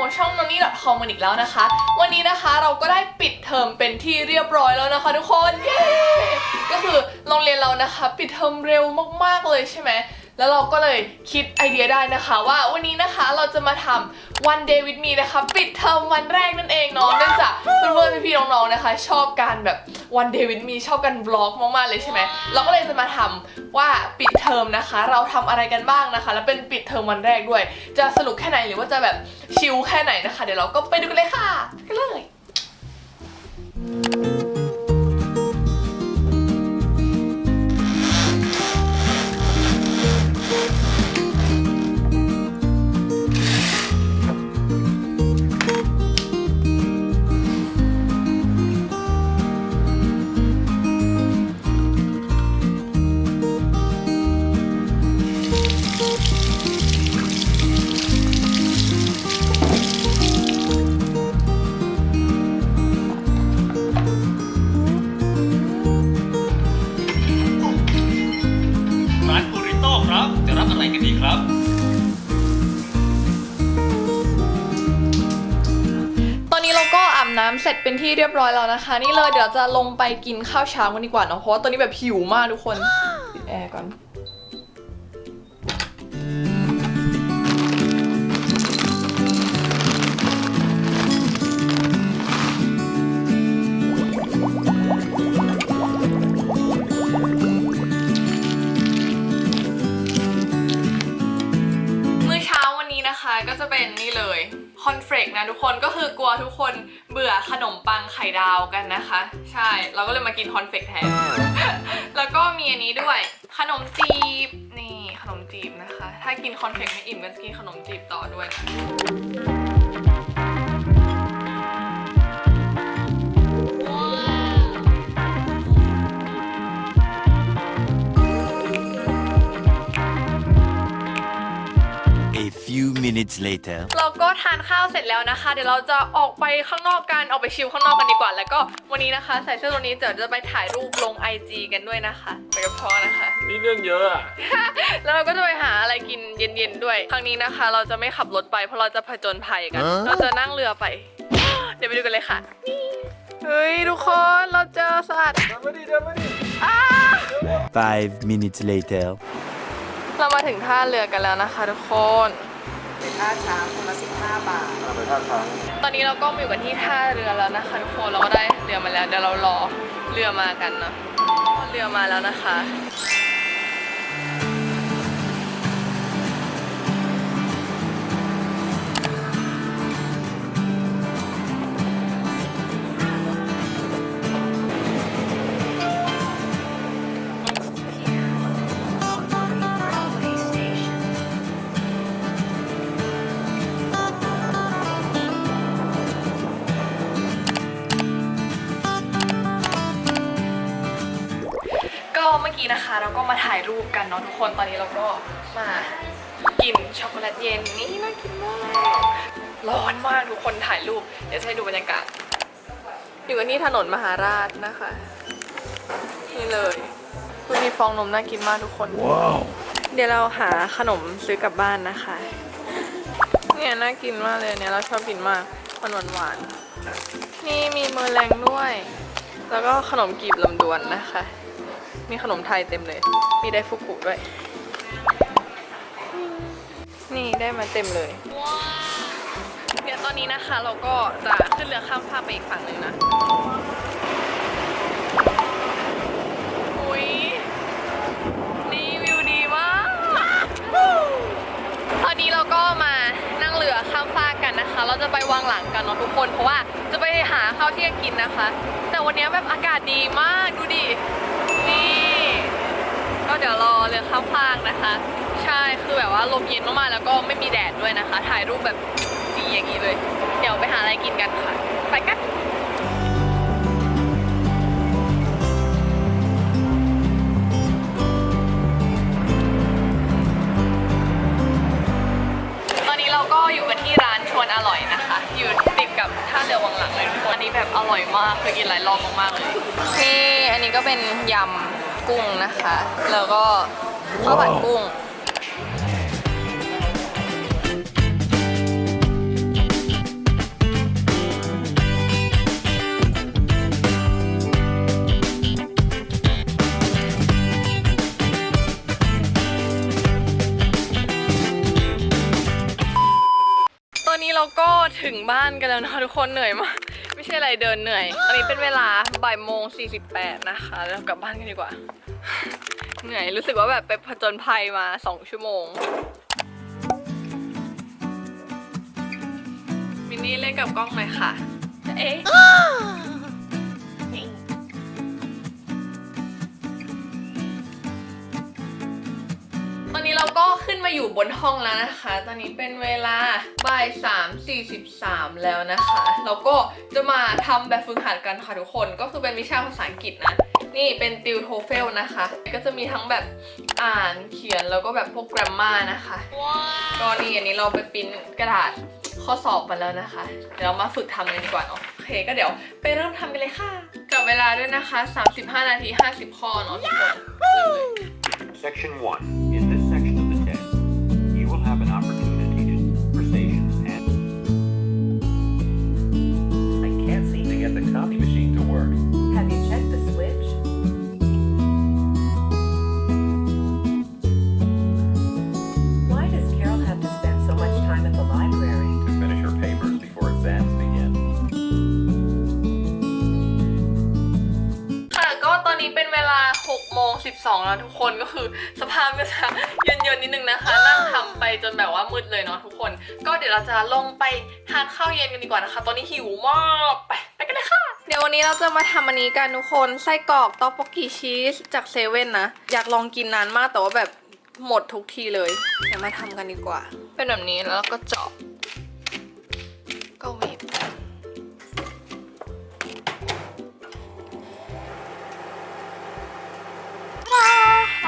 กับโฮช่องนนี่ .com กันอีกแล้วนะคะ วันนี้นะคะเราก็ได้ปิดเทอมเป็นที่เรียบร้อยแล้วนะคะทุกคน เย้ ก็คือโรงเรียนเรานะคะ ปิดเทอมเร็วมากๆเลยใช่ไหม แล้วเราก็เลยคิดไอเดียได้นะคะว่าวันนี้นะคะเราจะมาทำ One Day with Me นะคะ ปิดเทอมวันแรกนั่นเองเนาะเนื่องจากเพื่อนๆพี่ๆน้องๆนะคะ ชอบการแบบ One Day with Me ชอบการบล็อกมากๆเลยใช่ไหมเราก็เลยจะมาทำว่าปิดเทอมนะคะ เราทำอะไรกันบ้างนะคะ แล้วเป็นปิดเทอมวันแรกด้วย จะสนุกแค่ไหนหรือว่าจะแบบชิลแค่ไหนนะคะ เดี๋ยวเราก็ไปดูกันเลยค่ะกันเลยร้ เสร็จเป็นที่เรียบร้อยแล้วนะคะ นี่เลยเดี๋ยวจะลงไปกินข้าวเช้ากันดีกว่าเนาะเพราะว่าตอนนี้แบบหิวมากทุกคนปิดแอร์ก่อน ข่ดาวกันนะคะ ใช่ เราก็เลยมากินคอนเฟกแทน แล้วก็มีอันนี้ด้วย ขนมจีบ นี่ขนมจีบนะคะ ถ้ากินคอนเฟกไม่อิ่มก็จะกินขนมจีบต่อด้วย minutes later. เราก็ทานข้าวเสร็จแล้วนะคะ เดี๋ยวเราจะออกไปข้างนอกกันออกไปชิลข้างนอกกันดีกว่า แล้วก็วันนี้นะคะ ใส่เสื้อตัวนี้เดี๋ยวจะไปถ่ายรูปลง IG กันด้วยนะคะไปกับพ่อนะคะ นี่เรื่องเยอะอะแล้วเราก็จะไปหาอะไรกินเย็นๆด้วย ครั้งนี้นะคะ เราจะไม่ขับรถไปเพราะเราจะผจญภัยกันฮะเราจะนั่งเรือไป เดี๋ยวไปดูกันเลยค่ะนี่เฮ้ยทุกคนเราเจอสัตว์เดินมาดิเดินมาดิอ้า Five minutes later. เรามาถึงท่าเรือกันแล้วนะคะทุกคน เป็นท่าช้างคนละ15 บาท ไปท่าทางตอนนี้เราก็มาอยู่กันที่ท่าเรือแล้วนะคะทุกคนเราก็ได้เรือมาแล้วเดี๋ยวเรารอเรือมากันเนาะเรือมาแล้วนะคะ นะคะ เราก็มาถ่ายรูปกันเนาะทุกคนตอนนี้เราก็มากินช็อกโกแลตเย็นนี่น่ากินมากร้อนมากทุกคนถ่ายรูป เดี๋ยวจะให้ดูบรรยากาศ อยู่กันที่ถนนมหาราชนะคะ นี่เลยคุณมีฟองนมน่ากินมากทุกคน Wow. เดี๋ยวเราหาขนมซื้อกลับบ้านนะคะ เนี่ยน่ากินมากเลยเนี่ยเราชอบกินมากมันหวานหวานๆนี่มีเมอร์แรงด้วย แล้วก็ขนมกีบลำดวนนะคะ มีขนมไทยเต็มเลย มีไดฟุกุด้วย นี่ได้มาเต็มเลยเดี๋ยวตอนนี้นะคะเราก็จะขึ้นเรือข้ามฟากไปอีกฝั่งหนึ่งนะอุ้ยนี่วิวดีมาก ตอนนี้เราก็มานั่งเรือข้ามฟากกันนะคะ เราจะไปวางหลังกันเนาะทุกคน เพราะว่าจะไปหาข้าวเที่ยงกินนะคะ แต่วันนี้แบบอากาศดีมากดูดิ เดี๋ยวรอเรือข้ามฟากนะคะ ใช่คือแบบว่าลมเย็นมากๆแล้วก็ไม่มีแดดด้วยนะคะ ถ่ายรูปแบบดีอย่างนี้เลย เดี๋ยวไปหาอะไรกินกันค่ะ ไปกันตอนนี้เราก็อยู่กันที่ร้านชวนอร่อยนะคะอยู่ติดกับท่าเรือวังหลังเลยทุกคนนี่แบบอร่อยมากเคยกินหลายรอบมากๆเลย นี่อันนี้ก็เป็นยำ กุ้งนะคะ แล้วก็ข้าวผัดกุ้ง ตอนนี้เราก็ถึงบ้านกันแล้วนะะทุกคนเหนื่อยมาก ช่อะไรเดินเหนื่อย ตอนนี้เป็นเวลาบ่ายโมง48 นะคะ แล้วกลับบ้านกันดีกว่า เหนื่อยรู้สึกว่าแบบไปผจญภัยมา 2 ชั่วโมง มินนี่เล่นกับกล้องหน่อยค่ะ เอ๊ะ มาอยู่บนห้องแล้วนะคะ ตอนนี้เป็นเวลาบ่ายสามสี่สิบสามแล้วนะคะเราก็จะมาทำแบบฝึกหัดกันค่ะทุกคน ก็คือเป็นวิชาภาษาอังกฤษนะ นี่เป็นติวโทเฟลนะคะ ก็จะมีทั้งแบบอ่านเขียนแล้วก็แบบพวก grammar นะคะ ก็นี่อันนี้เราไปปริ้นกระดาษข้อสอบมาแล้วนะคะ เดี๋ยวเรามาฝึกทำกันดีกว่าเนาะ โอเค ก็เดี๋ยวไปเริ่มทำกันเลยค่ะกับเวลาด้วยนะคะ 35 นาที 50 ข้อเนาะทุกคนเริ่มเลย Section 1. 2 แล้วทุกคนก็คือสภาพก็จะเย็นๆนิดนึงนะคะ นั่งทำไปจนแบบว่ามืดเลยเนาะทุกคน ก็เดี๋ยวเราจะลงไปทานข้าวเย็นกันดีกว่านะคะ ตอนนี้หิวมากไปไปกันเลยค่ะ เดี๋ยววันนี้เราจะมาทำอันนี้กันทุกคนไส้กรอกต๊อกบกกีชีสจากเซเว่นนะ อยากลองกินนานมากแต่ว่าแบบหมดทุกทีเลยเดี๋ยวมาทำกันดีกว่า เป็นแบบนี้แล้วก็เจาะ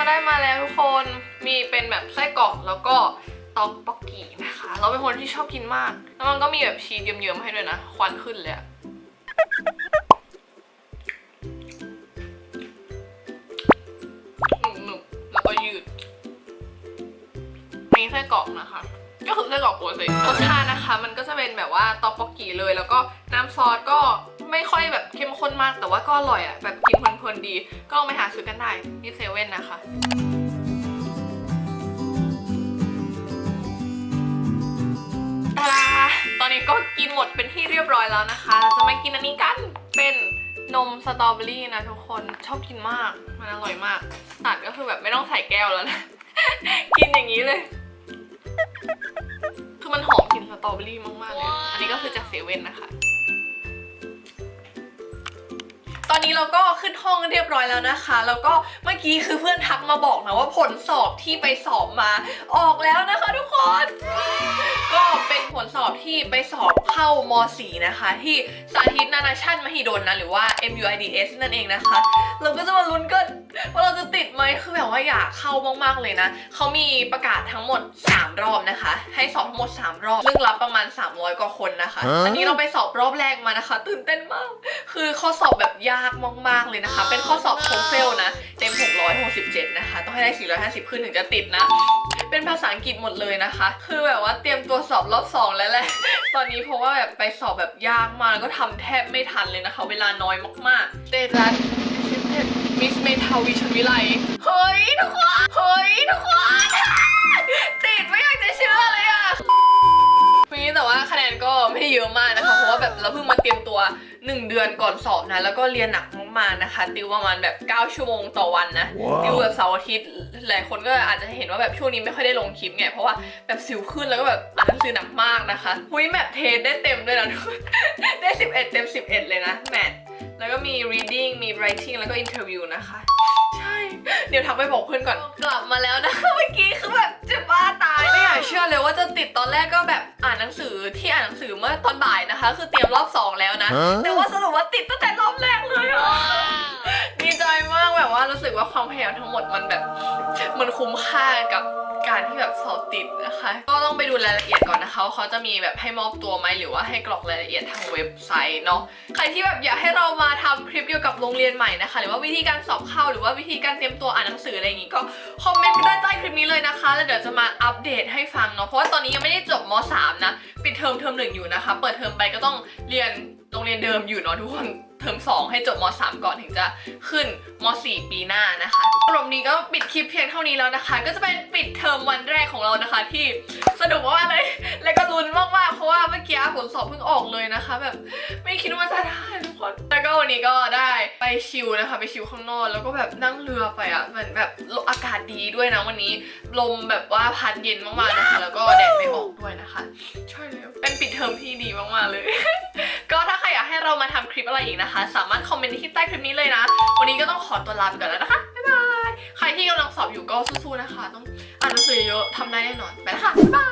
เราได้มาแล้วทุกคนมีเป็นแบบไส้กรอกแล้วก็ตอกป๊อกกี้นะคะ เราเป็นคนที่ชอบกินมาก แล้วมันก็มีแบบชีสเยิ้มๆให้ด้วยนะ ควันขึ้นเลยอะหนึบๆแล้วก็ยืด มีไส้กรอกนะคะ ก็คือไส้กรอกปกติรสชาตินะคะ มันก็จะเป็นแบบว่าตอกป๊อกกี้เลย แล้วก็น้ำซอสก็ ไม่ค่อยแบบเข้มข้นมากแต่ว่าก็อร่อยอะ่ะแบบกินเพลินๆดี ก็เอาไปหาซื้อกันได้ที่เซเว่นนะคะตาตอนนี้ก็กินหมดเป็นที่เรียบร้อยแล้วนะคะจะมากินอันนี้กันเป็นนมสตรอเบอรี่นะทุกคนชอบกินมาก มันอร่อยมาก ตัดก็คือแบบไม่ต้องใส่แก้วแล้วนะ กินอย่างนี้เลย คือมันหอมกลิ่นสตรอเบอรี่มากๆเลย อันนี้ก็คือจากเซเว่นนะคะ ตอนนี้เราก็ขึ้นห้องเรียบร้อยแล้วนะคะ แล้วก็เมื่อกี้คือเพื่อนทักมาบอกนะว่าผลสอบที่ไปสอบมา ออกแล้วนะคะทุกคน อบที่ไปสอบเข้าม4นะคะ ที่สาธิตนานาชาติมหิดลนะ หรือว่า MUIDS นั่นเองนะคะ เราก็จะมาลุ้นกันว่าเราจะติดไหมคือแบบว่าอยากเข้ามากๆเลยนะ เขามีประกาศทั้งหมด 3 รอบนะคะ ให้สอบทั้งหมด 3 รอบ ซึ่งรับประมาณ 300 กว่าคนนะคะ อันนี้เราไปสอบรอบแรกมานะคะ ตื่นเต้นมาก คือข้อสอบแบบยากมากๆเลยนะคะ เป็นข้อสอบโทเฟลนะ เต็ม667นะคะ ต้องให้ได้450ขึ้นถึงจะติดนะ เป็นภาษาอังกฤษหมดเลยนะคะ คือแบบว่าเตรียมตัวสอบรอบสองแล้วแหละ ตอนนี้เพราะว่าแบบไปสอบแบบยากมากแล้วก็ทำแทบไม่ทันเลยนะคะ เวลาน้อยมากๆเตรัสมิสเมทาวิชวิไล เฮ้ยทุกคน เฮ้ยทุกคนติดไม่อยากจะเชื่อเลยอะวันนี้แต่ว่าคะแนนก็ไม่ได้เยอะมากนะคะ เพราะว่าแบบเราเพิ่งมาเตรียมตัว 1 เดือนก่อนสอบนะ แล้วก็เรียนหนัก มากๆนะคะติวประมาณแบบ 9 ชั่วโมงต่อวันนะติวแบบเสาร์อาทิตย์หลายคนก็อาจจะเห็นว่าแบบช่วงนี้ไม่ค่อยได้ลงคลิปไงเพราะว่าแบบสิวขึ้นแล้วก็แบบอ่านหนังสือหนักมากนะคะหุยแมทเทสได้เต็มด้วยนะได้ 11 เต็ม 11 เลยนะแมทแล้วก็มี reading มี writing แล้วก็ interview นะคะใช่ เดี๋ยวทักไปบอกเพื่อนก่อน กลับมาแล้วนะคะเมื่อกี้คือแบบจะบ้าตายไม่อยากเชื่อเลยว่าจะติดตอนแรกก็แบบอ่านหนังสือที่อ่านหนังสือเมื่อตอนบ่ายนะคะ คือเตรียมรอบสองแล้วนะ แต่ว่าสรุปว่าติดตั้งแต่รอบแรกเลยอะดีใจมาก แบบว่ารู้สึกว่าความพยายามทั้งหมดมันแบบ มันคุ้มค่ากับการที่แบบสอบติดนะคะ ก็ต้องไปดูรายละเอียดก่อนนะคะเขาจะมีแบบให้มอบตัวไหมหรือว่าให้กรอกรายละเอียดทางเว็บไซต์เนาะใครที่แบบอยากให้เรามาทำคลิปเกี่ยวกับโรงเรียนใหม่นะคะ หรือว่าวิธีการสอบเข้าหรือว่าวิธีการเตรียมตัวอ่านหนังสืออะไรอย่างงี้ก็คอมเมนต์ได้ใต้คลิปนี้เลยนะคะ แล้วเดี๋ยวจะมาอัปเดตให้ฟังเนาะเพราะว่าตอนนี้ยังไม่ได้จบม .3 นะปิดเทอมเทอมหนึ่งอยู่นะคะ เปิดเทอมไปก็ต้องเรียนโรงเรียนเดิมอยู่เนาะทุกคน เทอม2 ให้จบม .3 ก่อนถึงจะขึ้นม .4 ปีหน้านะคะสำหรับวันนี้ก็ปิดคลิปเพียงเท่านี้แล้วนะคะ ก็จะเป็นปิดเทอมวันแรกของเรานะคะ ที่สนุกมากเลย แล้วก็ลุ้นมากๆเพราะว่าเมื่อกี้ผลสอบเพิ่งออกเลยนะคะ แบบไม่คิดว่าจะได้ทุกคนแล้วก็วันนี้ก็ได้ไปชิลนะคะ ไปชิลข้างนอกแล้วก็แบบนั่งเรือไปอะเหมือนแบบอากาศดีด้วยนะวันนี้ลมแบบว่าพัดเย็นมากๆนะคะ แล้วก็แดดไม่ออกด้วยนะคะ ใช่แล้วเป็นปิดเทอมที่ดีมากๆเลย ก็ถ้าใครอยากให้เรามาทำคลิปอะไรอีกนะคะสามารถคอมเมนต์ที่ใต้คลิปนี้เลยนะ วันนี้ก็ต้องขอตัวลาไปก่อนแล้วนะคะ บ๊ายบาย ใครที่กำลังสอบอยู่ก็สู้ๆนะคะ ต้องอ่านหนังสือเยอะๆทำได้แน่นอน ไปแล้วค่ะ บ๊ายบาย